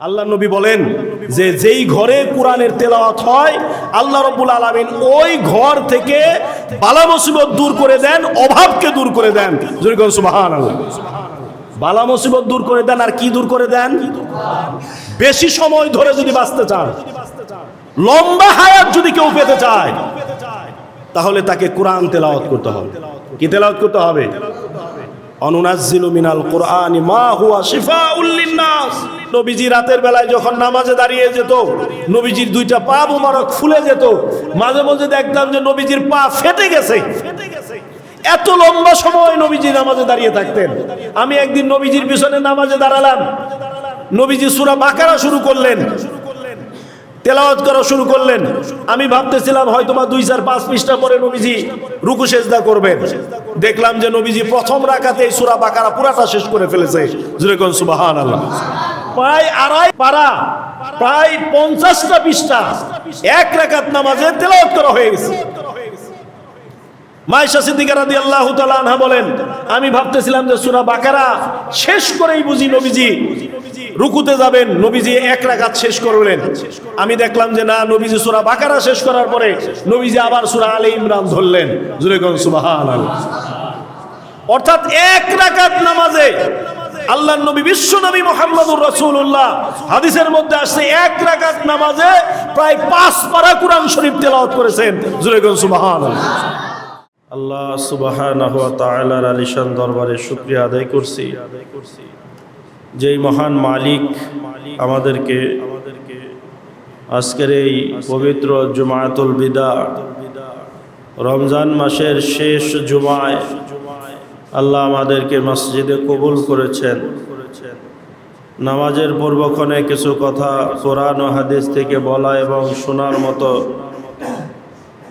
আল্লাহ নবী বলেন যে যেই ঘরে কোরআনের তেলাওয়াত হয়, আল্লাহ রব্বুল আলামিন ওই ঘর থেকে বালা মুসিবত দূর করে দেন, অভাবকে দূর করে দেন। সুবহানাল্লাহ। বালা মুসিবত দূর করে দেন আর কি দূর করে দেন? বেশি সময় ধরে যদি বাঁচতে চান, লম্বা হায়াত যদি কেউ পেতে চায়, তাহলে তাকে কোরআন তেলাওয়াত করতে হবে। কি তেলাওয়াত করতে হবে? অনুনাজ্জিলু মিনাল কোরআনি মা হুয়া শিফাউল লিন্নাস। নবীজি রাতের বেলায় যখন নামাজে দাঁড়িয়ে যেত, নবীজির দুইটা পা মোবারক ফুলে যেত, মাঝে মাঝে দেখতাম যে নবীজির পা ফেটে গেছে। এত লম্বা সময় নবীজি নামাজে দাঁড়িয়ে থাকতেন। আমি একদিন নবীজির পিছনে নামাজে দাঁড়ালাম। নবীজি সুরা বাকারা শুরু করলেন। তেলাওয়াত করা শুরু করলেন। আমি ভাবতেছিলাম, হয়তো বা দুই চার পাঁচ পৃষ্ঠা পরে নবীজি রুকু সেজদা করবেন। দেখলাম যে নবীজি প্রথম এই সূরা বাকারা পুরাটা শেষ করে ফেলেছে। জুরে কোন সুবহানাল্লাহ। প্রায় আড়াই পারা প্রায় পঞ্চাশটা পৃষ্ঠা, এক রাকাত নামাজে তেলাওয়াত করা হয়ে গেছে। মাইশা সিদ্দিকা রাদিয়াল্লাহু তাআলা আনহা বলেন, আমি ভাবতেছিলাম যে সুরা বাকারা শেষ করেই বুঝি নবীজি রুকুতে যাবেন, নবীজি এক রাকাত শেষ করলেন। আমি দেখলাম যে না, নবীজি সুরা বাকারা শেষ করার পরে নবীজি আবার সূরা আলে ইমরান ধরলেন। জুরে কোন সুবহানাল্লাহ। অর্থাৎ এক রাকাত নামাজে আল্লাহ নবী, বিশ্ব নবী মোহাম্মদুর রসুল্লাহ হাদিসের মধ্যে আসছে, এক রাকাত নামাজে প্রায় পাঁচ পারা কোরআন শরীফ তেলাওয়াত করেছেন। জুরে কোন সুবহানাল্লাহ। আল্লাহ তাআলার আলিশান দরবারে শুকরিয়া আদায় করছি। যেই মহান মালিক আমাদেরকে আজকের এই পবিত্র জুমায়াতুল বিদা, রমজান মাসের শেষ জুমায় আল্লাহ আমাদেরকে মসজিদে কবুল করেছেন। নামাজের পূর্বক্ষণে কিছু কথা কোরআন ও হাদিস থেকে বলা এবং শোনার মতো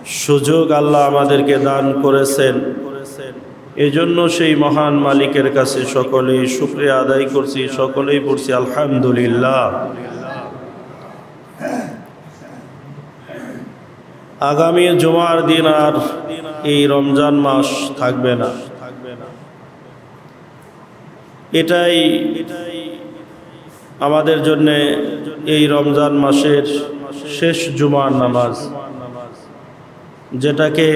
সুযোগ আল্লাহ আমাদেরকে দান করেছেন। এজন্য সেই মহান মালিকের কাছে সকলেই শুক্রিয়া আদায় করছি, সকলেই পড়ছি আলহামদুলিল্লাহ। আগামী জুমার দিন আর এই রমজান মাস থাকবে না। এটাই আমাদের জন্য এই রমজান মাসের শেষ জুমার নামাজ, যেটাকে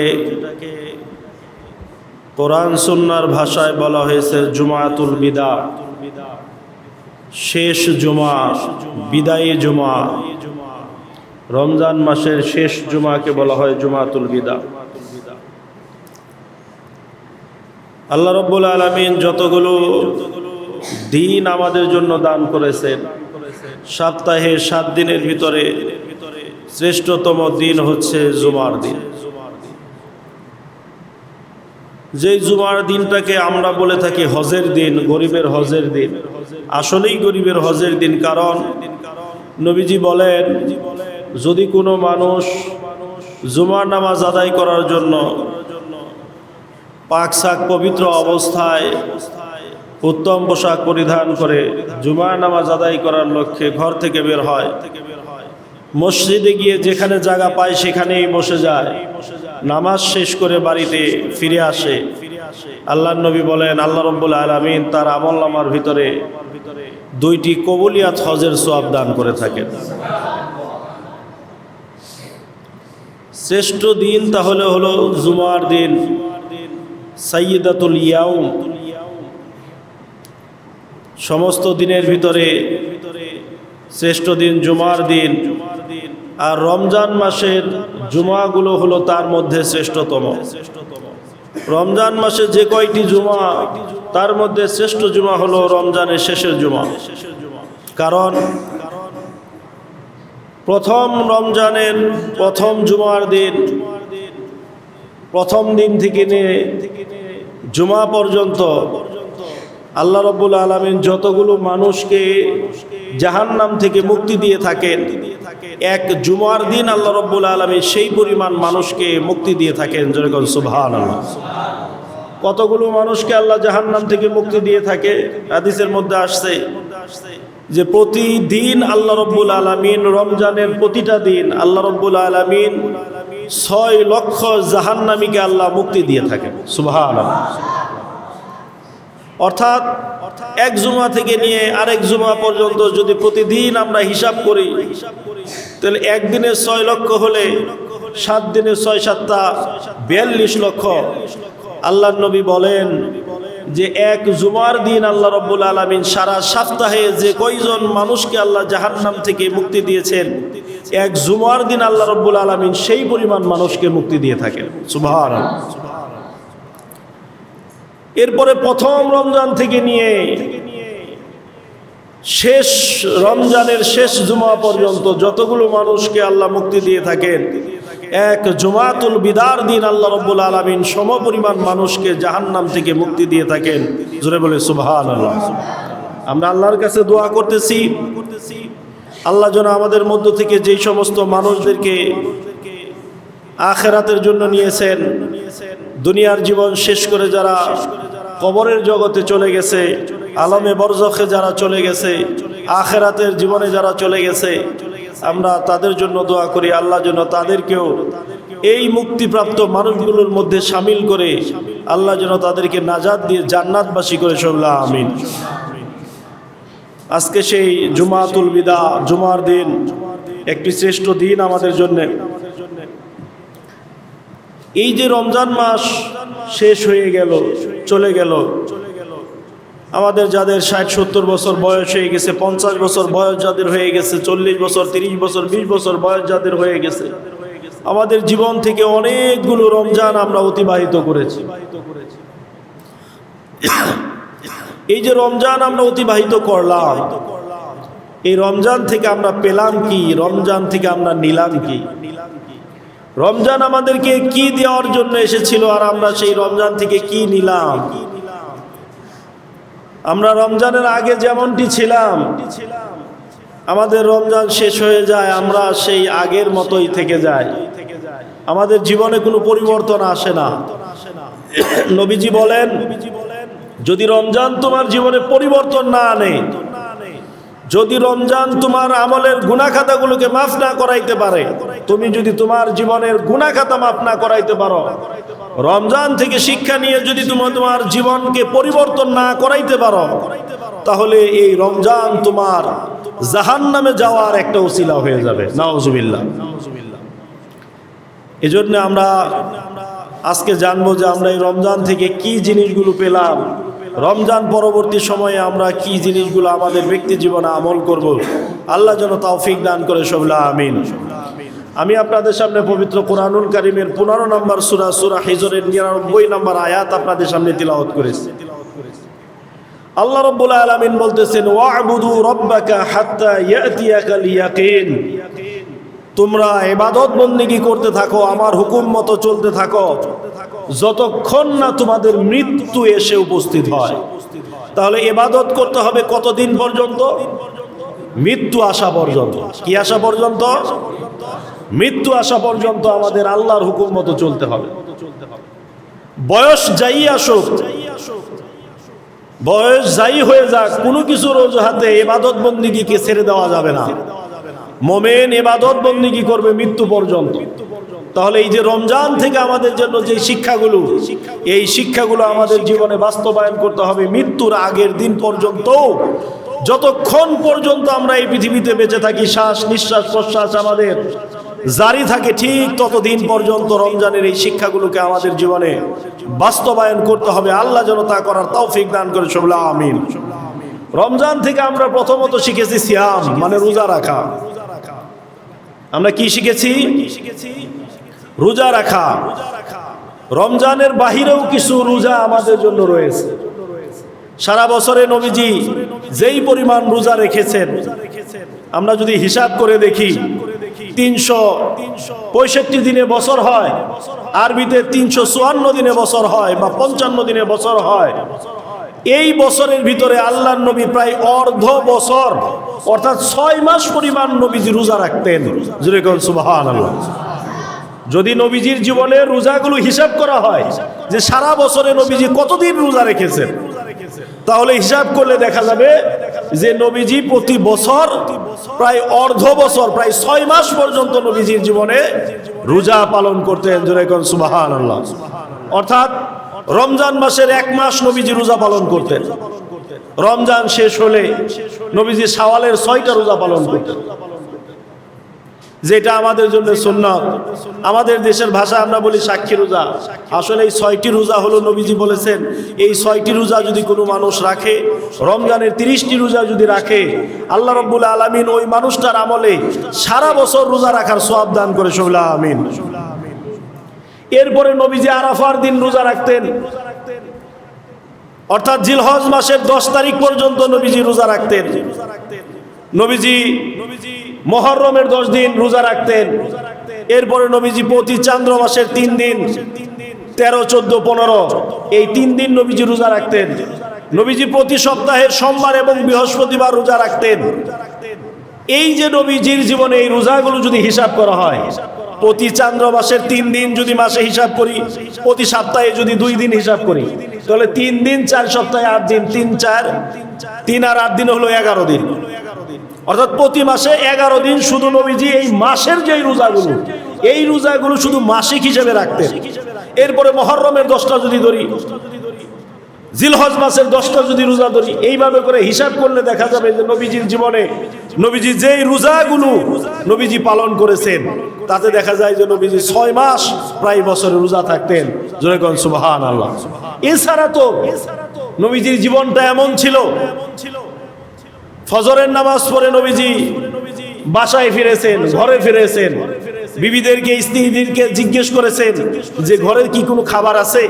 কোরআন সুন্নার ভাষায় বলা হয়েছে জুমাতুল বিদা। শেষ জুমা, বিদায়ী জুমা। রমজান মাসের শেষ জুমাকে বলা হয় জুমাতুল বিদা। আল্লাহ রব্বুল আলমিন যতগুলো দিন আমাদের জন্য দান করেছেন, সপ্তাহে সাত দিনের ভিতরে শ্রেষ্ঠতম দিন হচ্ছে জুমার দিন। যেই জুমার দিনটাকে আমরা বলে থাকি হজের দিন, গরিবের হজের দিন। আসলেই গরিবের হজের দিন, কারণ নবীজি বলেন, যদি কোনো মানুষ জুমার নামাজ আদায় করার জন্য পাক শাক পবিত্র অবস্থায় উত্তম পোশাক পরিধান করে জুমার নামাজ আদায় করার লক্ষ্যে ঘর থেকে বের হয়। মসজিদে গিয়ে যেখানে জায়গা পায় সেখানেই বসে যায়। নামাজ শেষ করে বাড়িতে ফিরে আসে। আল্লাহ নবী বলেন, আল্লাহ রব্বুল আলমিন তার আমল নামার ভিতরে দুইটি কবুলিয়াত হজের সোয়াব দান করে থাকেন। শ্রেষ্ঠ দিন তাহলে হলো জুমার দিন। সাইয়দাতুল ইয়াউম। সমস্ত দিনের ভিতরে শ্রেষ্ঠ দিন জুমার দিন আর রমজান মাসের জুমাগুলো হলো তার মধ্যে শ্রেষ্ঠতম। রমজান মাসে যে কয়টি জুমা, তার মধ্যে শ্রেষ্ঠ জুমা হলো রমজানের শেষের জুমা। কারণ প্রথম রমজানের প্রথম জুমার দিন, প্রথম দিন থেকে নিয়ে জুমা পর্যন্ত আল্লাহ রব্বুল আলমিন যতগুলো মানুষকে জাহান্নাম থেকে মুক্তি দিয়ে থাকেন, এক জুমার দিন আল্লাহ রব্বুল আলমী সেই পরিমাণ মানুষকে মুক্তি দিয়ে থাকেন। যেরকম সুভান কতগুলো মানুষকে আল্লাহ জাহান নাম থেকে মুক্তি দিয়ে থাকে? হাদিসের মধ্যে আসছে যে প্রতিদিন আল্লাহ রব্বুল আলমিন রমজানের প্রতিটা দিন আল্লাহ রব্বুল আলমিন ছয় লক্ষ জাহান্নামীকে আল্লাহ মুক্তি দিয়ে থাকেন। সুভান অর্থাৎ এক জুমা থেকে নিয়ে আরেক জুমা পর্যন্ত যদি প্রতিদিন আমরা হিসাব করি, তাহলে একদিনে ছয় লক্ষ হলে সাত দিনে ছয় সাতটা বিয়াল্লিশ লক্ষ। আল্লাহ নবী বলেন যে এক জুমার দিন আল্লাহ রব্বুল আলমিন সারা সপ্তাহে যে কয়জন মানুষকে আল্লাহ জাহান্নাম থেকে মুক্তি দিয়েছেন এক জুমার দিন আল্লাহ রব্বুল আলমিন সেই পরিমাণ মানুষকে মুক্তি দিয়ে থাকেন। সুবাহ এরপরে প্রথম রমজান থেকে নিয়ে শেষ রমজানের শেষ জুমা পর্যন্ত যতগুলো মানুষকে আল্লাহ মুক্তি দিয়ে থাকেন, এক জুমাতুল বিদার দিন আল্লাহ রব্বুল আলমিন সম পরিমাণ মানুষকে জাহান্নাম থেকে মুক্তি দিয়ে থাকেন। জোরে বলে সুবহান আল্লাহ আমরা আল্লাহর কাছে দোয়া করতেছি। আল্লাহ যেন আমাদের মধ্য থেকে যেই সমস্ত মানুষদেরকে আখেরাতের জন্য নিয়েছেন, দুনিয়ার জীবন শেষ করে যারা কবরের জগতে চলে গেছে, আলমে বরজখে যারা চলে গেছে, আখেরাতের জীবনে যারা চলে গেছে, আমরা তাদের জন্য দোয়া করি, আল্লাহ যেন তাদেরকেও এই মুক্তিপ্রাপ্ত মানুষগুলোর মধ্যে সামিল করে, আল্লাহ যেন তাদেরকে নাজাদ দিয়ে জান্নাতবাসী করে সবলা আমিন। আজকে সেই জুমাতুল বিদা, জুমার দিন, একটি শ্রেষ্ঠ দিন আমাদের জন্যে। এই যে রমজান মাস শেষ হয়ে গেল, চলে গেল। আমাদের যাদের ষাট, সত্তর বছর বয়স হয়ে গেছে, পঞ্চাশ বছর বয়স যাদের হয়ে গেছে, চল্লিশ বছর, তিরিশ বছর, বিশ বছর বয়স যাদের হয়ে গেছে, আমাদের জীবন থেকে অনেকগুলো রমজান আমরা অতিবাহিত করেছি। এই যে রমজান আমরা অতিবাহিত করলাম, এই রমজান থেকে আমরা পেলাম কি? রমজান থেকে আমরা নিলাম কি? রমজান আমাদেরকে কি দেওয়ার জন্য এসেছিল আর আমরা সেই রমজান থেকে কি নিলাম? আমরা রমজানের আগে যেমনটি ছিলাম, আমাদের রমজান শেষ হয়ে যায়, আমরা সেই আগের মতোই থেকে যাই। আমাদের জীবনে কোনো পরিবর্তন আসে না। নবীজি বলেন যদি রমজান তোমার জীবনে পরিবর্তন না আনে, যদি রমজান তোমার আমলের গুণাখাতাগুলোকে মাফ না করাইতে পারে, তুমি যদি তোমার জীবনের গুণাখাতা মাফ না করাইতে পারো, রমজান থেকে শিক্ষা নিয়ে যদি তোমার তোমার জীবনকে পরিবর্তন না করাইতে পারো, তাহলে এই রমজান তোমার জাহান নামে যাওয়ার একটা উসিলা হয়ে যাবে। নাওজুবিল্লাহ এজন্য আমরা আজকে জানব যে আমরা এই রমজান থেকে কি জিনিসগুলো পেলাম রমজান পরবর্তী সময়ে আমরা কি জিনিসগুলো আমাদের ব্যক্তি জীবনে আমল করব, আল্লাহ যেন তৌফিক দান করে সবলা, আমিন। আমি আপনাদের সামনে পবিত্র কোরআনুল কারিমের পনেরো নম্বর সুরা সুরা হিজরের নিরানব্বই নম্বর আয়াত আপনাদের সামনে তিলাওয়াত করেছি। আল্লাহ রব্বুল আলামিন বলতেছেন, ওয়াবুদু রব্বাকা হাত্তা ইয়াতিয়াকাল ইয়াকিন তোমরা ইবাদত বন্দিগি করতে থাকো, আমার হুকুম মতো চলতে থাকো। যতক্ষণ না তোমাদের মৃত্যু এসে উপস্থিত হয়। তাহলে এবাদত করতে হবে কতদিন পর্যন্ত? মৃত্যু আসা পর্যন্ত। কি আসা পর্যন্ত? মৃত্যু আসা পর্যন্ত আমাদের আল্লাহর হুকুম মতো চলতে হবে। বয়স যাই আসুক, বয়স যাই হয়ে যাক, কোনো কিছুর অজুহাতে এবাদত বন্দিগিকে ছেড়ে দেওয়া যাবে না। মোমেন এবাদত বন্দিগি করবে মৃত্যু পর্যন্ত। তাহলে এই যে রমজান থেকে আমাদের জন্য যে শিক্ষাগুলো, এই শিক্ষাগুলো আমাদের জীবনে বাস্তবায়ন করতে হবে মৃত্যুর আগের দিন পর্যন্ত। যতক্ষণ পর্যন্ত আমরা এই পৃথিবীতে বেঁচে থাকি, শ্বাস নিঃশ্বাস, প্রশ্বাস আমাদের জারি থাকে, ঠিক ততদিন পর্যন্ত রমজানের এই শিক্ষাগুলোকে আমাদের জীবনে বাস্তবায়ন করতে হবে। আল্লাহ যেন তা করার তৌফিক দান করে সবলা আমিন। রমজান থেকে আমরা প্রথমত শিখেছি সিয়াম মানে রোজা রাখা। আমরা কি শিখেছি? রোজা রাখা। রমজানের বাহিরেও কিছু রোজা আমাদের জন্য রয়েছে। সারা বছরে নবীজি যেই পরিমাণ রোজা রেখেছেন, আমরা যদি হিসাব করে দেখি, তিনশো পঁয়ষট্টি দিনে বছর হয়, আরবিতে তিনশো চুয়ান্ন দিনে বছর হয় বা পঞ্চান্ন দিনে বছর হয়, এই বছরের ভিতরে আল্লাহ নবী প্রায় অর্ধ বছর, অর্থাৎ ছয় মাস পরিমাণ নবীজি রোজা রাখতেন। জুরে সুবাহান আল্লাহ যদি নবীজির জীবনে রোজাগুলো হিসাব করা হয় যে সারা বছরে নবীজি কতদিন রোজা রেখেছেন, তাহলে হিসাব করলে দেখা যাবে যে নবীজি প্রতি বছর প্রায় অর্ধ বছর, প্রায় ছয় মাস পর্যন্ত নবীজির জীবনে রোজা পালন করতেন জোরেকন সুবাহান আল্লাহ অর্থাৎ রমজান মাসের এক মাস নবীজি রোজা পালন করতেন। রমজান শেষ হলে নবীজি সাওয়ালের ছয়টা রোজা পালন করতেন। যেটা আমাদের জন্য সুন্নত। আমাদের দেশের ভাষা আমরা বলি সাক্ষী রোজা। আসলে এই ছয়টি রোজা হলো নবীজি বলেছেন এই ছয়টি রোজা যদি কোনো মানুষ রাখে রমজানের তিরিশটি রোজা যদি রাখে আল্লাহ রব্বুল আলমিন ওই মানুষটার আমলে সারা বছর রোজা রাখার সব দান করে সবলা আমিন। এরপরে নবীজি আরাফার দিন রোজা রাখতেন। অর্থাৎ জিলহজ মাসের দশ তারিখ পর্যন্ত নবীজি রোজা রাখতেন। নবীজি নবীজি মহরমের দশ দিন রোজা রাখতেন। এরপরে নবীজি প্রতি চান্দ্র মাসের তিন দিন, তেরো, চোদ্দ, পনেরো, এই তিন দিন নবীজি রোজা রাখতেন। নবীজি প্রতি সপ্তাহের সোমবার এবং বৃহস্পতিবার রোজা রাখতেন। এই যে নবীজির জীবনে এই রোজাগুলো যদি হিসাব করা হয় প্রতি চান্দ্র মাসের তিন দিন যদি মাসে হিসাব করি, প্রতি সপ্তাহে যদি দুই দিন হিসাব করি, তাহলে তিন দিন, চার সপ্তাহে আট দিন, তিন, চার, তিন আর আট দিন হলো এগারো দিন। অর্থাৎ প্রতি মাসে এগারো দিন শুধু নবীজি এই মাসের যে রোজাগুলো, এই রোজাগুলো শুধু মাসিক হিসেবে রাখতেন। এরপরে মহরমের দশটা যদি ধরি জিলহজ মাসের দশটা যদি রোজা ধরি, এইভাবে করে হিসাব করলে দেখা যাবে যে নবীজির জীবনে, নবীজি যেই রোজাগুলো নবীজি পালন করেছেন, তাতে দেখা যায় যে নবীজি ছয় মাস প্রায় বছরে রোজা থাকতেন। জয়গণ সুবাহান আল্লাহ এছাড়া তো নবীজির জীবনটা এমন ছিল, ফজরের নামাজ পড়ে নবীজি বাসায় ফিরেছেন, ঘরে ফিরেছেন, বিবিদেরকে, স্ত্রীদেরকে জিজ্ঞেস করেছেন যে ঘরের কি কোনো খাবার আছে?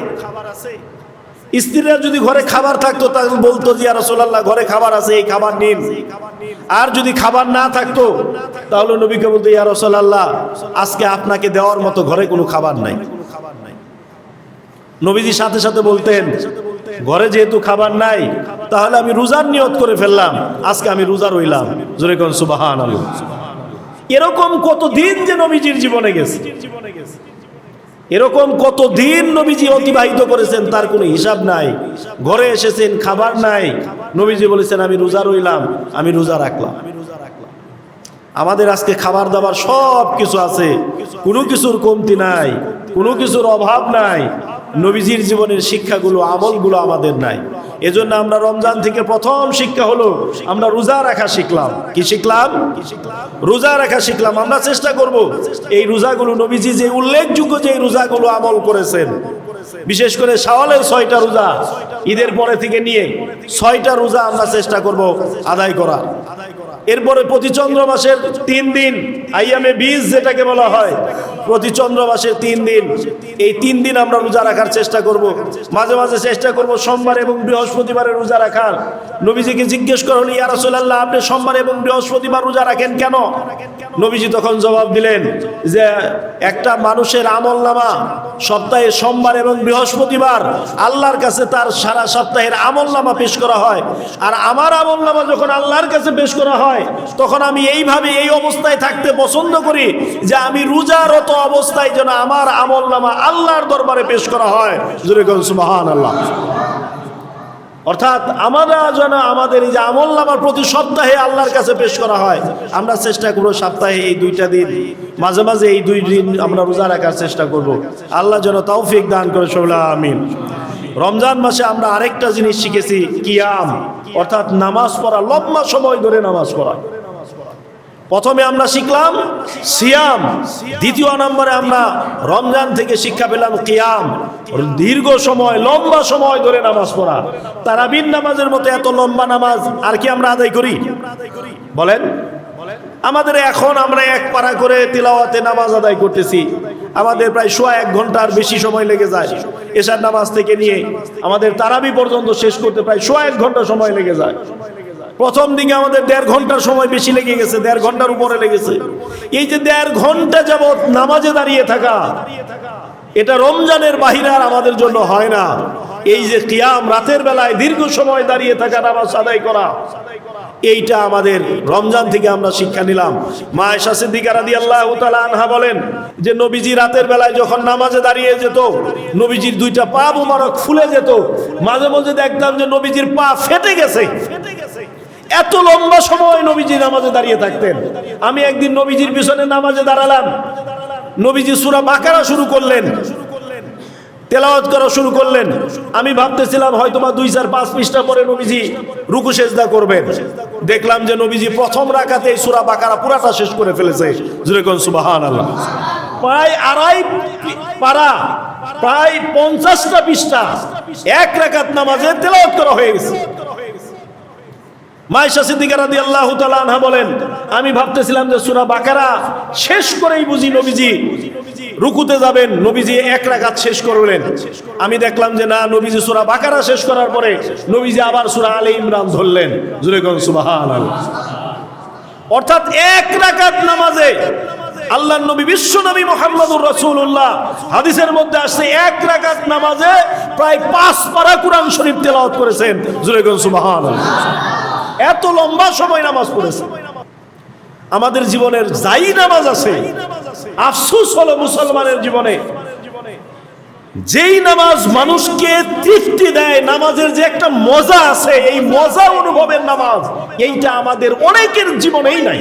স্ত্রীরা যদি ঘরে খাবার থাকতো, তাহলে বলতো যে রসোল্লাহ ঘরে খাবার আছে, এই খাবার নিন। আর যদি খাবার না থাকতো, তাহলে নবীকে বলতো, ইয়া রসোল্লাহ আজকে আপনাকে দেওয়ার মতো ঘরে কোনো খাবার নাই। নবীজি সাথে সাথে বলতেন, ঘরে যেহেতু খাবার নাই, তাহলে আমি রোজার নিয়ত করে ফেললাম, আজকে আমি রোজা রইলাম। জোরে কোন সুবাহান এরকম কত দিন যে নবীজির জীবনে গেছে। এরকম কত দিন নবীজি অতিবাহিত করেছেন, তার কোনো হিসাব নাই। ঘরে এসেছেন, খাবার নাই। নবীজি বলেছেন, আমি রোজা রইলাম, আমি রোজা রাখলাম। আমাদের আজকে খাবার দাবার সব কিছু আছে। কোনো কিছুর কমতি নাই, কোনো কিছুর অভাব নাই। নবীজির জীবনের শিক্ষাগুলো, আমলগুলো আমাদের নাই। এজন্য আমরা রমজান থেকে প্রথম শিক্ষা হলো, আমরা রোজা রাখা শিখলাম। কি শিখলাম? রোজা রাখা শিখলাম। আমরা চেষ্টা করব এই রোজাগুলো নবীজি যে উল্লেখযোগ্য যে রোজাগুলো আমল করেছেন, বিশেষ করে শাওয়ালের ছয়টা রোজা, ঈদের পরে থেকে নিয়ে ছয়টা রোজা আমরা চেষ্টা করব আদায় করার এরপরে প্রতি চন্দ্র মাসের তিন দিন, আইয়ামে বীজ যেটাকে বলা হয়, প্রতি চন্দ্র মাসের তিন দিন। এই তিন দিন আমরা রোজা রাখার চেষ্টা করব। মাঝে মাঝে চেষ্টা করব সোমবার এবং বৃহস্পতিবারে রোজা রাখার। নবীজিকে জিজ্ঞেস করা হলো ইয়ারসোল্লাহ আপনি সোমবার এবং বৃহস্পতিবার রোজা রাখেন কেন? নবীজি তখন জবাব দিলেন যে, একটা মানুষের আমল নামা সপ্তাহে সোমবার এবং বৃহস্পতিবার আল্লাহর কাছে তার সারা সপ্তাহের আমল নামা পেশ করা হয়। আর আমার আমল নামা যখন আল্লাহর কাছে পেশ করা হয় তখন আমি এইভাবে এই অবস্থায় থাকতে পছন্দ করি যে আমি রোজারত অবস্থায় যেন আমার আমল নামা আল্লাহর দরবারে পেশ করা হয়। সুবাহান আল্লাহ অর্থাৎ আমরা যেন আমাদের এই যে আমল নামার প্রতি সপ্তাহে আল্লাহর কাছে পেশ করা হয়, আমরা চেষ্টা করব সপ্তাহে এই দুইটা দিন, মাঝে মাঝে এই দুই দিন আমরা রোজা রাখার চেষ্টা করব। আল্লাহ যেন তৌফিক দান করে, সবলা আমিন। রমজান মাসে আমরা আরেকটা জিনিস শিখেছি, কিয়াম। অর্থাৎ নামাজ পড়া, লম্বা সময় ধরে নামাজ পড়া। প্রথমে আমরা শিখলাম সিয়াম। দ্বিতীয় নম্বরে আমরা রমজান থেকে শিক্ষা পেলাম কিয়াম। দীর্ঘ সময়, লম্বা সময় ধরে নামাজ পড়া। তারাবিন নামাজের মতো এত লম্বা নামাজ আর কি আমরা আদায় করি? বলেন। আমাদের এখন আমরা এক পাড়া করে তিলাওয়াতে নামাজ আদায় করতেছি। আমাদের প্রায় সোয়া এক ঘণ্টার বেশি সময় লেগে যায় এশার নামাজ থেকে নিয়ে। আমাদের তারাবি পর্যন্ত শেষ করতে প্রায় সোয়া এক ঘণ্টা সময় লেগে যায়। প্রথম দিকে আমাদের দেড় ঘণ্টার সময় বেশি লেগে গেছে, দেড় ঘণ্টার উপরে লেগেছে এই যে দেড় ঘণ্টা যাবৎ নামাজে দাঁড়িয়ে থাকা, এটা রমজানের বাহিরে আর আমাদের জন্য হয় না। এই যে কিয়াম, রাতের বেলায় দীর্ঘ সময় দাঁড়িয়ে থাকা নামাজ আদায় করা এইটা আমাদের রমজান থেকে আমরা শিক্ষা নিলাম। মা এসা সিদ্দিকা রাদি আল্লাহ আনহা বলেন যে, নবীজি রাতের বেলায় যখন নামাজে দাঁড়িয়ে যেত, নবীজির দুইটা পা মোবারক ফুলে যেত। মাঝে মাঝে দেখতাম যে, নবীজির পা ফেটে গেছে ফেটে গেছে। এত লম্বা সময় নবীজি নামাজে দাঁড়িয়ে থাকতেন। আমি একদিন নবীজির পিছনে নামাজে দাঁড়ালাম। নবীজি সুরা বাকারা শুরু করলেন। তেলাওয়াত করা শুরু করলেন। আমি ভাবতেছিলাম হয়তো বা দুই চার পাঁচ পৃষ্ঠা পরে নবীজি রুকু সেজদা করবেন। দেখলাম যে নবীজি প্রথম রাখাতে এই সুরা বাকারা পুরাটা শেষ করে ফেলেছে। জুরে কোন সুবাহান আল্লাহ প্রায় আড়াই পারা, প্রায় পঞ্চাশটা পৃষ্ঠা এক রাকাত নামাজে তেলাওয়াত করা হয়ে গেছে। মায়েশা সিদ্দিকা রাদিয়াল্লাহু তাআলা আনহা বলেন, আমি ভাবতেছিলাম যে সুরা বাকারা শেষ করেই বুঝি নবীজি রুকুতে যাবেন, নবীজি এক রাকাত শেষ করলেন। আমি দেখলাম যে না, নবীজি সুরা বাকারা শেষ করার পরে নবীজি আবার সুরা আলে ইমরান ধরলেন। জুরে কোন, সুবহানাল্লাহ। অর্থাৎ এক রাকাত নামাজে আল্লাহ নবী, বিশ্ব নবী মোহাম্মদুর রসুল্লাহ হাদিসের মধ্যে আসছে এক রাকাত নামাজে প্রায় পাঁচ পারা কোরআন শরীফ তেলাওয়াত করেছেন। জুরে কোন, সুবহানাল্লাহ। এত লম্বা সময় নামাজ পড়েছে আমাদের জীবনের যাই নামাজ আছে আফসুস হলো মুসলমানের জীবনে। যেই নামাজ মানুষকে তৃপ্তি দেয়, নামাজের যে একটা মজা আছে, এই মজা অনুভবের নামাজ, এইটা আমাদের অনেকের জীবনেই নাই।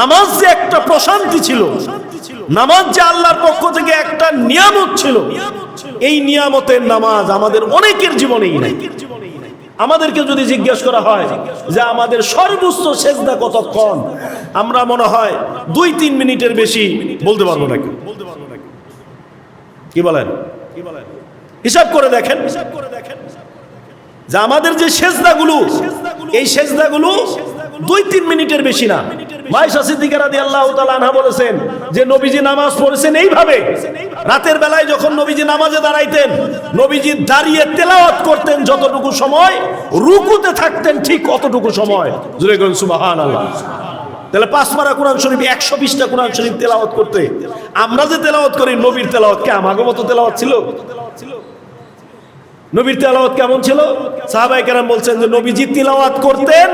নামাজ যে একটা প্রশান্তি ছিল, নামাজ যে আল্লাহর পক্ষ থেকে একটা নিয়ামত ছিল, এই নিয়ামতের নামাজ আমাদের অনেকের জীবনেই নাই। আমাদেরকে যদি জিজ্ঞেস করা হয় যে আমাদের সর্বোচ্চ সেজদা কতক্ষণ? আমরা মনে হয় দুই তিন মিনিটের বেশি বলতে পারব না কি বলেন? হিসাব করে দেখেন। যে আমাদের যে সেজদাগুলো, এই সেজদাগুলো দুই তিন মিনিটের বেশি না। মাইশা সিদ্দিকা রাদিয়াল্লাহু তাআলা আনহা বলেছেন যে নবীজি নামাজ পড়েছেন এইভাবে। রাতের বেলায় যখন নবীজি নামাজে দাঁড়াইতেন, নবীজি দাঁড়িয়ে তেলাওয়াত করতেন যতটুকু সময়, রুকুতে থাকতেন ঠিক অতটুকু সময়। জুড়ে গেলেন সুবহানাল্লাহ। তাহলে পাঁচ পারা কোরআন শরীফ, একশো বিশটা কোরআন শরীফ তেলাওয়াত করতে। আমরা যে তেলাওয়াত করি, নবীর তেলাওয়াত কে আমাকে মতো তেলাওয়াত ছিল? নবীর তেলাওয়াত কেমন ছিল? সাহাবাই কেরাম বলছেন যে, নবীজি তিলাওয়াত করতেন,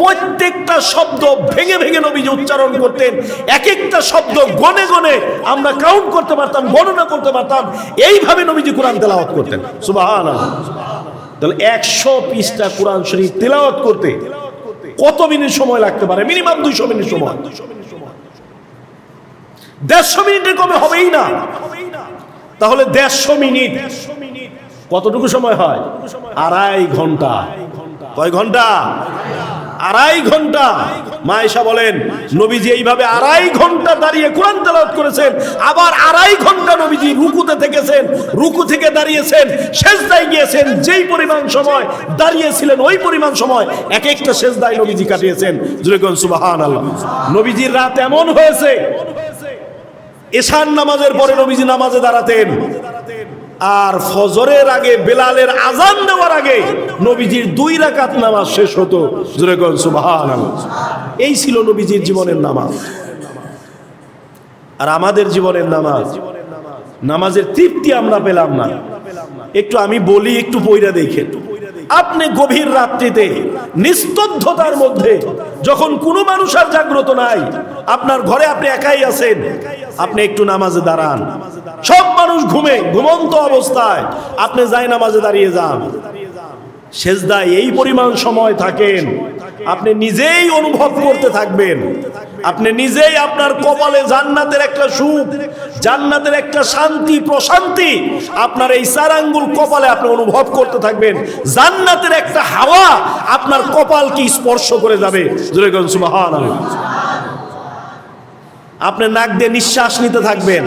প্রত্যেকটা শব্দ ভেঙে ভেঙে নবীজি উচ্চারণ করতেন এক একটা শব্দ গনে গনে আমরা কাউন্ট করতে পারতাম, গণনা করতে পারতাম, এইভাবে নবীজি কোরআন তেলাওয়াত করতেন। সুবাহান তাহলে একশো পৃষ্ঠা কোরআন শরীফ তেলাওয়াত করতে কত মিনিট সময় লাগতে পারে? মিনিমাম দুইশো মিনিট সময়। দেড়শো মিনিটের কমে হবেই না। তাহলে দেড়শো মিনিট। কতটুকু সময় হয়? আড়াই ঘণ্টা। কয় ঘণ্টা? আড়াই ঘণ্টা। মায়েশা বলেন, নবীজি এইভাবে আড়াই ঘণ্টা দাঁড়িয়ে কোরআন তেলাওয়াত করেছেন, আবার আড়াই ঘণ্টা নবীজি রুকুতে থেকেছেন, রুকু থেকে দাঁড়িয়েছেন শেষদায় গিয়েছেন, যেই পরিমাণ সময় দাঁড়িয়েছিলেন ওই পরিমাণ সময় এক একটা শেষদায় নবীজি কাটিয়েছেন। জুরেগন সুবাহান আল্লাহ নবীজির রাত এমন হয়েছে এশান নামাজের পরে নবীজি নামাজে দাঁড়াতেন আর ফজরের আগে বেলালের আজান দেওয়ার আগে নবীজির দুই রাকাত নামাজ শেষ হতো। এই ছিল নবীজির জীবনের নামাজ। আর আমাদের জীবনের নামাজ, নামাজের তৃপ্তি আমরা পেলাম না। একটু আমি বলি, একটু পইরা দেখেন। আপনি গভীর রাত্রিতে, নিস্তব্ধতার মধ্যে, যখন কোনো মানুষ আর জাগ্রত নাই, আপনার ঘরে আপনি একাই আছেন, আপনি একটু নামাজে দাঁড়ান। সব মানুষ ঘুমে, ঘুমন্ত অবস্থায়, আপনি যাই নামাজে দাঁড়িয়ে যান। সেজদায় এই পরিমাণ সময় থাকেন, আপনি নিজেই অনুভব করতে থাকবেন। আপনি নিজেই আপনার কপালে জান্নাতের একটা সুখ, জান্নাতের একটা শান্তি, প্রশান্তি, আপনার এই চার আঙ্গুল কপালে আপনি অনুভব করতে থাকবেন। জান্নাতের একটা হাওয়া আপনার কপালকে স্পর্শ করে যাবে। আপনি নাক দিয়ে নিঃশ্বাস নিতে থাকবেন।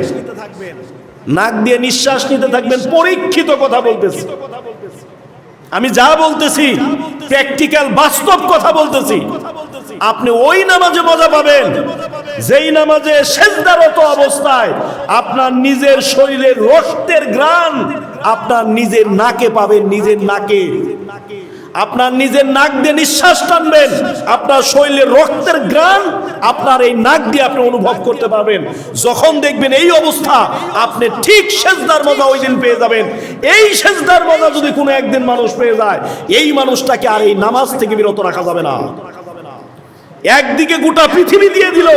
নাক দিয়ে নিঃশ্বাস নিতে থাকবেন, পরীক্ষিত কথা বলতেছি। আমি যা বলতেছি প্র্যাকটিক্যাল বাস্তব কথা বলতেছি। আপনি ওই নামাজে মজা পাবেন। যেই নামাজে সেজদারত অবস্থায় আপনার নিজের শরীরের রক্তের গ্রান আপনার নিজের নাকে পাবেন, নিজের নাকে। আপনার নিজের নাক দিয়ে নিঃশ্বাস টানবেন, আপনার শরীরের রক্তের গ্রান আপনার এই নাক দিয়ে আপনি অনুভব করতে পারবেন। যখন দেখবেন এই অবস্থা, আপনি ঠিক সেজদার মজা ওই দিন পেয়ে যাবেন। এই সেজদার মজা যদি কোনো একদিন মানুষ পেয়ে যায়, এই মানুষটাকে আর এই নামাজ থেকে বিরত রাখা যাবে না। একদিকে গোটা পৃথিবী দিয়ে দিল।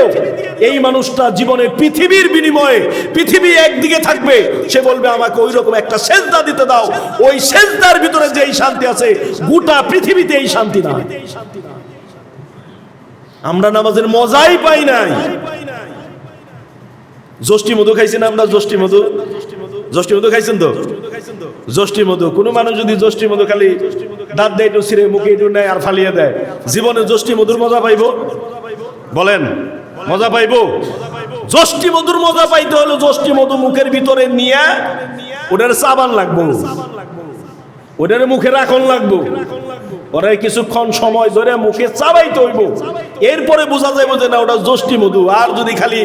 এই মানুষটা জীবনে পৃথিবীর বিনিময়ে পৃথিবী একদিকে থাকবে। সে বলবে, আমাকে ওই রকম একটা সেজদা দিতে দাও। ওই সেজদার ভিতরে যেই শান্তি আছে, গোটা পৃথিবীতে এই শান্তি না আমরা নামাজের মজাই পাই নাই। জ্যৈষ্ঠী মধু খাইছি না আমরা, জ্যৈষ্ঠী মধু? জ্যৈষ্ঠী মধু খাইছেন তো? জষ্টি মধু। কোনো মানুষ যদি জষ্টি মধু খালি দাঁত দেয়, একটু ছিঁড়ে, মুখে একটু নেয় আর ফালিয়ে দেয়, জীবনে জষ্টি মধুর মজা পাইব? বলেন, মজা পাইব? জষ্টি মধুর মজা পাইতে হলো জষ্টি মধু মুখের ভিতরে নিয়ে ওটার সাবান লাগবো। ওটার মুখে রাখন লাগবো। ওরা কিছুক্ষণ সময় ধরে মুখে চাবাইতে হইব। এরপরে বোঝা যাইব যে না, ওটা জ্যোষ্ঠী মধু। আর যদি খালি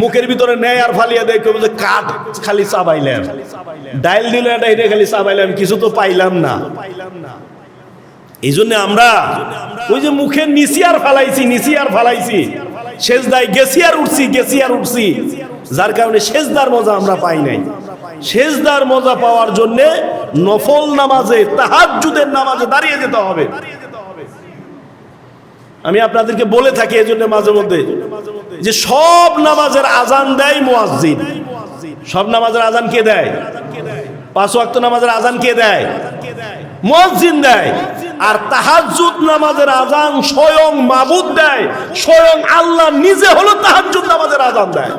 মুখের ভিতরে নেয় আর ফালিয়ে দেয় কেউ যে কাঠ খালি চাবাইলাম। ডাইল দিলে এটা এটা খালি চাবাইলাম। কিছু তো পাইলাম না। এই জন্য আমরা ওই যে মুখে নিচি আর ফালাইছি, নিচি আর ফালাইছি। সেজদায় গেছি আর উঠছি, গেছি আর উঠছি। যার কারণে সেজদার মজা আমরা পাই নাই। সেজদার মজা পাওয়ার জন্য নফল নামাজে, তাহাজ্জুদের নামাজে দাঁড়িয়ে যেতে হবে। আমি আপনাদেরকে বলে থাকি এই জন্য মাঝে মধ্যে যে সব নামাজের আজান দেয় মুয়াজ্জিন। সব নামাজের আজান কে দেয়? পাঁচ ওয়াক্ত নামাজের আজান কে দেয়? মুয়াজ্জিন দেয়। আর তাহাজ্জুদ নামাজের আজান স্বয়ং মাবুদ দেয়। স্বয়ং আল্লাহ নিজে হলো তাহাজ্জুদ নামাজের আজান দেয়।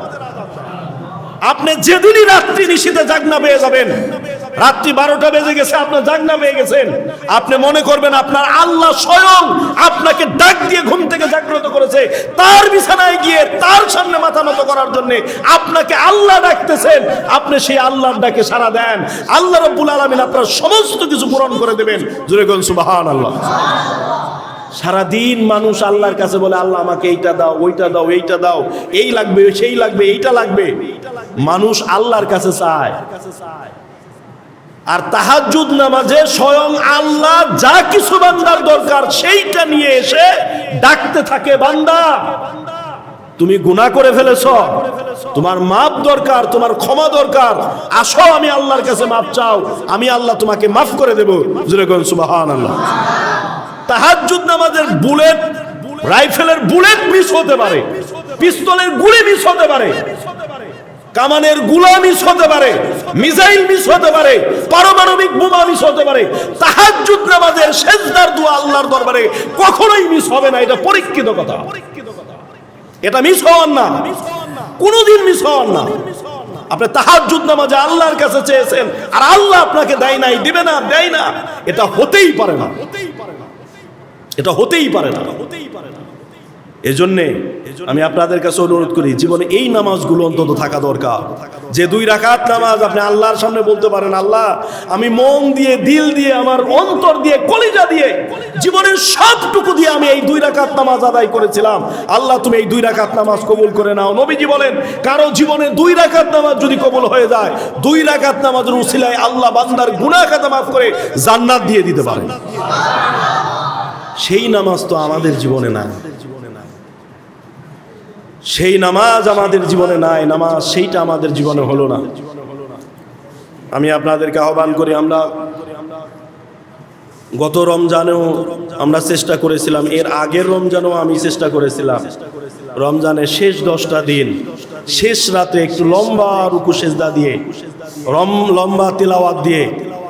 আপনি যেদিনই রাত্রি নিশীতে জাগনা পেয়ে যাবেন। রাত্রি বারোটা বেজে গেছে আপনার জাগনা পেয়ে গেছেন। আপনি মনে করবেন আপনার আল্লাহ স্বয়ং আপনাকে ডাক দিয়ে ঘুম থেকে জাগ্রত করেছে। তার বিছানায় গিয়ে তার সামনে মাথা নত করার জন্য আপনাকে আল্লাহ ডাকতেছেন। আপনি সেই আল্লাহর ডাকে সাড়া দেন। আল্লাহ রব্বুল আলমিন আপনার সমস্ত কিছু পূরণ করে দেবেন। জুড়ে গন সুবাহান আল্লাহ সারাদিন মানুষ আল্লাহর কাছে বলে, আল্লাহ, আমাকে এইটা দাও, ওইটা দাও, এইটা দাও, এই লাগবে, সেই লাগবে, এইটা লাগবে। মানুষ আল্লাহর কাছে চায়। আর তাহাজ্জুদ নামাজে স্বয়ং আল্লাহ যা কিছু বান্দার দরকার সেইটা নিয়ে এসে ডাকতে থাকে, বান্দা, তুমি গুনাহ করে ফেলেছ, তোমার মাপ দরকার, তোমার ক্ষমা দরকার। আসো, আমি আল্লাহর কাছে মাপ চাও, আমি আল্লাহ তোমাকে মাফ করে দেবো। জুরে কোন সুবাহান আল্লাহ তাহাজ্জুদ নামাজের বুলেট, রাইফেলের বুলেট মিস হতে পারে। পিস্তলের গুলি মিস হতে পারে। কামানেরগুলা মিস হতে পারে। মিসাইল মিস হতে পারে। পারমাণবিক বোমা মিস হতে পারে। তাহাজ্জুদ নামাজের সেজদার দোয়া আল্লাহর দরবারে কখনোই মিস হবে না। এটা পরীক্ষিত কথা। এটা মিস হওয়ার না। কোনোদিন মিস হওয়ার না। আপনি তাহাজ্জুদ নামাজে আল্লাহর কাছে চেয়েছেন, আর আল্লাহ আপনাকে দেয় নাই, দিবে না, দেয় না। এটা হতেই পারে না। এটা হতেই পারে না। এজন্যে আমি আপনাদের কাছে অনুরোধ করি, জীবনে এই নামাজগুলো অন্তত থাকা দরকার। যে দুই রাকাত নামাজ আপনি আল্লাহর সামনে বলতে পারেন, আল্লাহ, আমি মন দিয়ে, দিল দিয়ে, আমার অন্তর দিয়ে, কলিজা দিয়ে, জীবনের সবটুকু দিয়ে আমি এই দুই রাকাত নামাজ আদায় করেছিলাম। আল্লাহ, তুমি এই দুই রাকাত নামাজ কবুল করে নাও। নবীজি বলেন, কারও জীবনে দুই রাকাত নামাজ যদি কবুল হয়ে যায়, দুই রাকাত নামাজের উসিলায় আল্লাহ বান্দার গুনাহ খাতা মাফ করে জান্নাত দিয়ে দিতে পারেন সেই নামাজ তো আমাদের জীবনে নাই। সেই নামাজ আমাদের জীবনে নাই, নামাজ সেইটা আমাদের জীবনে হলো না। আমি আপনাদেরকে আহ্বান করি, আমরা গত রমজানেও আমরা চেষ্টা করেছিলাম, এর আগের রমজানেও আমি চেষ্টা করেছিলাম। রমজানের শেষ দশটা দিন, শেষ রাতে একটু লম্বা রুকু সেজদা দিয়ে, রম, লম্বা তিলাওয়াত দিয়ে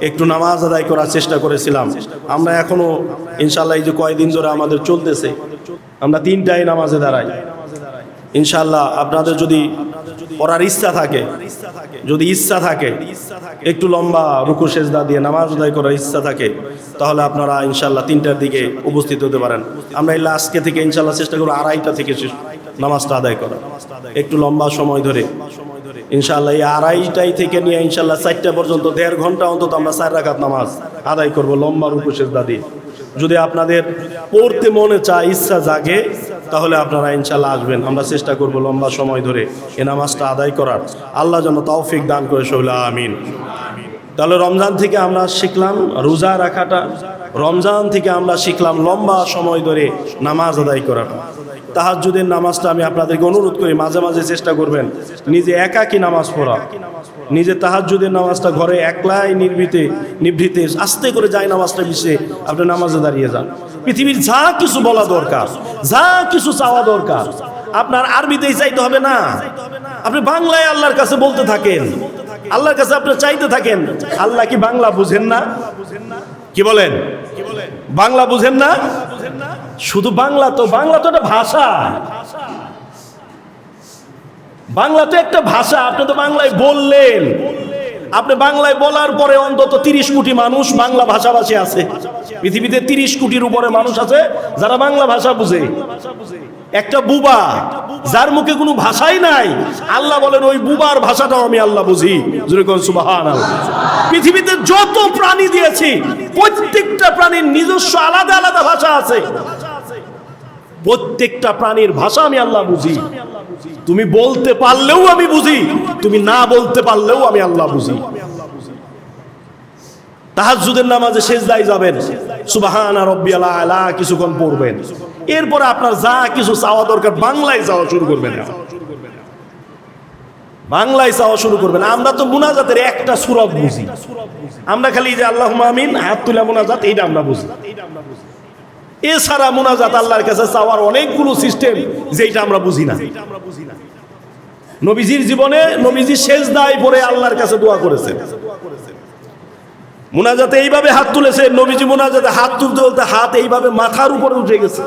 একটু নামাজ আদায় করার চেষ্টা করেছিলাম। আমরা এখনও ইনশাল্লাহ এই যে কয়দিন ধরে আমাদের চলতেছে, আমরা তিনটাই নামাজে দাঁড়াই। ইনশাল্লাহ আপনাদের যদি পড়ার ইচ্ছা থাকে, যদি ইচ্ছা থাকে, একটু লম্বা রুকু সেজদা দিয়ে নামাজ আদায় করার ইচ্ছা থাকে, তাহলে আপনারা ইনশাল্লাহ তিনটার দিকে উপস্থিত হতে পারেন। আমরা এই আজকে থেকে ইনশাল্লাহ চেষ্টা করব আড়াইটা থেকে নামাজটা আদায় করা একটু লম্বা সময় ধরে ইনশাল্লাহ এই আড়াইটাই থেকে নিয়ে ইনশাল্লাহ চারটা পর্যন্ত, দেড় ঘণ্টা অন্তত আমরা চার রাখাত নামাজ আদায় করব লম্বা রুকু সেজদা দিয়ে। যদি আপনাদের পড়তে মনে চায়, ইচ্ছা জাগে তাহলে আপনারা ইনশাল্লাহ আসবেন। আমরা চেষ্টা করব লম্বা সময় ধরে এ নামাজটা আদায় করার। আল্লাহ যেন তৌফিক দান করে শৈলা আমিন। তাহলে রমজান থেকে আমরা শিখলাম রোজা রাখাটা। রমজান থেকে আমরা শিখলাম লম্বা সময় ধরে নামাজ আদায় করাটা। তাহাজ্জুদের নামাজটা আমি আপনাদেরকে অনুরোধ করি, মাঝে মাঝে চেষ্টা করবেন নিজে একাকী নামাজ পড়া। নিজে তাহাজ্জুদের নামাজটা ঘরে একলাই নির্ভীতে, নিভৃতে, আস্তে করে যায় নামাজটা মিশে আপনি নামাজে দাঁড়িয়ে যান। পৃথিবীর যা কিছু বলা দরকার, যা কিছু চাওয়া দরকার, আপনার আরবিতেই চাইতে হবে না। আপনি বাংলায় আল্লাহর কাছে বলতে থাকেন, আল্লাহর কাছে আপনি চাইতে থাকেন, আল্লাহ কি বাংলা বুঝেন না? কি বলেন? বাংলা বুঝেন না? শুধু বাংলা তো বাংলা তো একটা ভাষা। বাংলা তো একটা ভাষা, আপনি তো বাংলায় বললেন। আপনি বাংলায় বলার পরে অন্তত তিরিশ কোটি মানুষ বাংলা ভাষাভাষী আছে। পৃথিবীতে তিরিশ কোটির উপরে মানুষ আছে যারা বাংলা ভাষা বুঝে। একটা বুবা, যার মুখে কোনো ভাষাই নাই, আল্লাহ বলেন, ওই বুবার ভাষাটাও আমি আল্লাহ বুঝি। পৃথিবীতে যত প্রাণী দিয়েছি, প্রত্যেকটা প্রাণীর নিজস্ব আলাদা আলাদা ভাষা আছে। প্রত্যেকটা প্রাণীর ভাষা আমি আল্লাহ বুঝি। তুমি বলতে পারলেও আমি বুঝি, তুমি না বলতে পারলেও আমি আল্লাহ বুঝি। তাহাজ্জুদের নামাজে শেষদায় যাবেন, সুবাহানা রব্বিয়াল কিছুক্ষণ পড়বেন। এরপরে আপনার যা কিছু চাওয়া দরকার, বাংলায় চাওয়া শুরু করবেন। বাংলায় চাওয়া শুরু করবেন। আমরা তো মুনাজাতের একটা সুরত বুঝি। আমরা খালি যে আল্লাহ আমিন, হাত তুলা মুনাজাত, এইটা আমরা বুঝি। এছাড়া মোনাজাত আল্লাহর কাছে চাওয়ার অনেকগুলো সিস্টেম যেটা আমরা বুঝি না। নবীজির জীবনে নবীজি শেষ দায় পরে আল্লাহর কাছে দোয়া করেছেন। মোনাজাতে এইভাবে হাত তুলেছে নবীজি মোনাজাতে হাত তুলতে তুলতে হাত এইভাবে মাথার উপরে উঠে গেছে।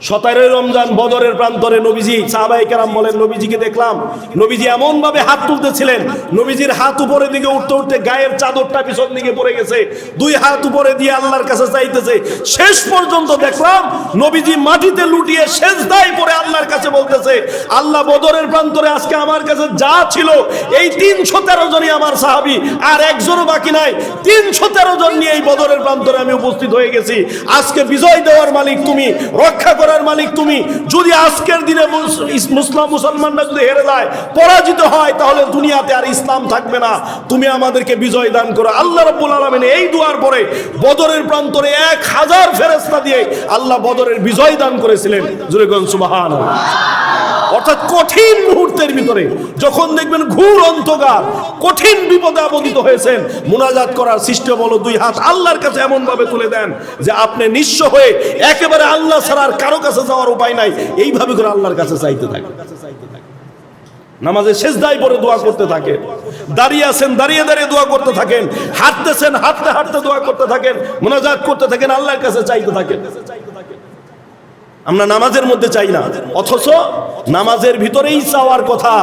সতেরোই রমজান বদরের প্রান্তরে নবীজি সাহাবাই কেরাম বলেন, নবীজিকে দেখলাম। নবীজি এমন ভাবে হাত তুলতেছিলেন, নবীজির হাত উপরে দিকে উঠতে উঠতে গায়ের চাদরটা পিছন দিকে পড়ে গেছে। দুই হাত উপরে দিয়ে আল্লাহর কাছে চাইতেছে, শেষ পর্যন্ত দেখলাম, নবীজি মাটিতে লুটিয়ে শেষ দায় পরে আল্লাহর কাছে বলতেছে, আল্লাহ বদরের প্রান্তরে আজকে আমার কাছে যা ছিল, এই তিনশো তেরো জনই আমার সাহাবি, আর একজনও বাকি নাই। তিনশো তেরো জন নিয়ে এই বদরের প্রান্তরে আমি উপস্থিত হয়ে গেছি। আজকে বিজয় দেওয়ার মালিক তুমি, রক্ষা করার মালিক তুমি। যদি আজকের দিনে মুসলিম মুসলমানরা যদি হেরে যায়, পরাজিত হয়, তাহলে দুনিয়াতে আর ইসলাম থাকবে না। তুমি আমাদেরকে বিজয় দান করো। আল্লাহ রব্বুল আলমিন এই দুয়ার পরে বদরের প্রান্তরে এক হাজার ফেরেস্তা দিয়ে আল্লাহ বদরের বিজয় দান করেছিলেন। জুরেগন সুবাহান অর্থাৎ কঠিন মুহূর্তের ভিতরে যখন দেখবেন ঘুর অন্তকার কঠিন বিপদে আপদিত হয়েছেন, মুনাজাত করার সিস্টেম হলো দুই হাত আল্লাহর কাছে এমন ভাবে তুলে দেন যে আপনি নিঃস্ব হয়ে একেবারে আল্লাহ ছাড়া আর কারও কাছে যাওয়ার উপায় নাই। এইভাবে করে আল্লাহর কাছে চাইতে থাকে। নামাজের শেষ দায় পরে দোয়া করতে থাকে। দাঁড়িয়ে আছেন, দাঁড়িয়ে দাঁড়িয়ে দোয়া করতে থাকেন। হাঁটতেছেন, হাঁটতে হাঁটতে দোয়া করতে থাকেন। মোনাজাত করতে থাকেন, আল্লাহর কাছে চাইতে থাকেন। আমরা নামাজের মধ্যে চাই না। অথচ নামাজের ভিতরেই চাওয়ার কথা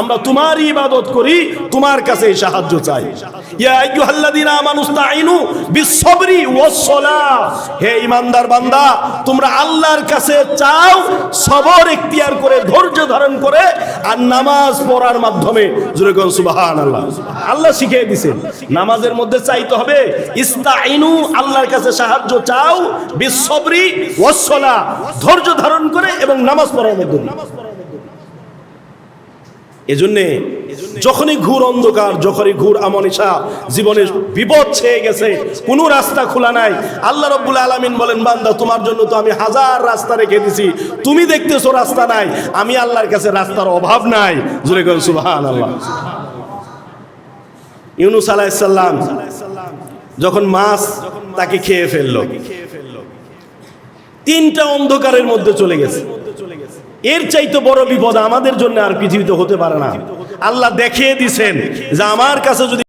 আমরা তোমারই ইবাদত করি, তোমার কাছে সাহায্য চাই। বিস-সাবরি ধৈর্য ধারণ করে আর নামাজ পড়ার মাধ্যমে। আল্লাহ শিখিয়ে নামাজের মধ্যে চাইতে হবে ইস্তাইনু আল্লাহর কাছে সাহায্য চাও বিশ্বরি ওয়াসলা ধৈর্য ধারণ করে এবং নামাজ পড়ার মধ্যে। এজন্যে যখনই ঘুর অন্ধকার, যখনই ঘুর আমনিশা, জীবনের বিপদ ছেয়ে গেছে, কোনো রাস্তা খোলা নাই। আল্লাহ রব্বুল আলামিন বলেন, বান্দা, তোমার জন্য তো আমি হাজার রাস্তা রেখে দিছি। তুমি দেখতেছো রাস্তা নাই, আমি আল্লাহর কাছে রাস্তার অভাব নাই। জুড়ে গেল সুবহান আল্লাহ ইউনুস আলাইসাল্লাম যখন মাছ তাকে খেয়ে ফেলল, তিনটা অন্ধকারের মধ্যে চলে গেছে। এর চাইতে বড় বিপদ আমাদের জন্য আর পৃথিবীতে হতে পারে না। আল্লাহ দেখিয়ে দিছেন যে আমার কাছে যদি